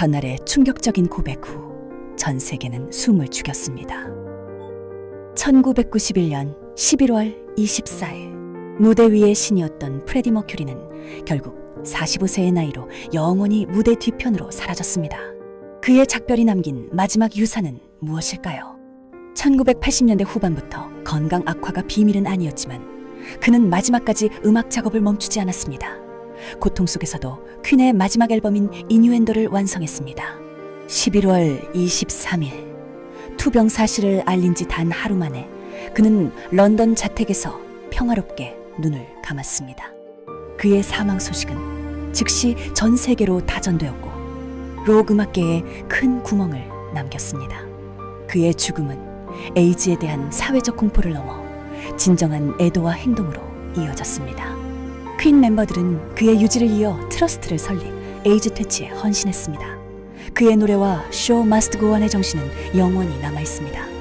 전날의 충격적인 고백 후 전 세계는 숨을 죽였습니다. 1991년 11월 24일 무대 위의 신이었던 프레디 머큐리는 결국 45세의 나이로 영원히 무대 뒤편으로 사라졌습니다. 그의 작별이 남긴 마지막 유산은 무엇일까요? 1980년대 후반부터 건강 악화가 비밀은 아니었지만 그는 마지막까지 음악 작업을 멈추지 않았습니다. 고통 속에서도 퀸의 마지막 앨범인 이뉴엔도를 완성했습니다. 11월 23일 투병 사실을 알린 지 단 하루 만에 그는 런던 자택에서 평화롭게 눈을 감았습니다. 그의 사망 소식은 즉시 전 세계로 다전되었고 록 음악계에 큰 구멍을 남겼습니다. 그의 죽음은 에이즈에 대한 사회적 공포를 넘어 진정한 애도와 행동으로 이어졌습니다. 퀸 멤버들은 그의 유지를 이어 트러스트를 설립, 에이즈 퇴치에 헌신했습니다. 그의 노래와 쇼 마스트 고원의 정신은 영원히 남아 있습니다.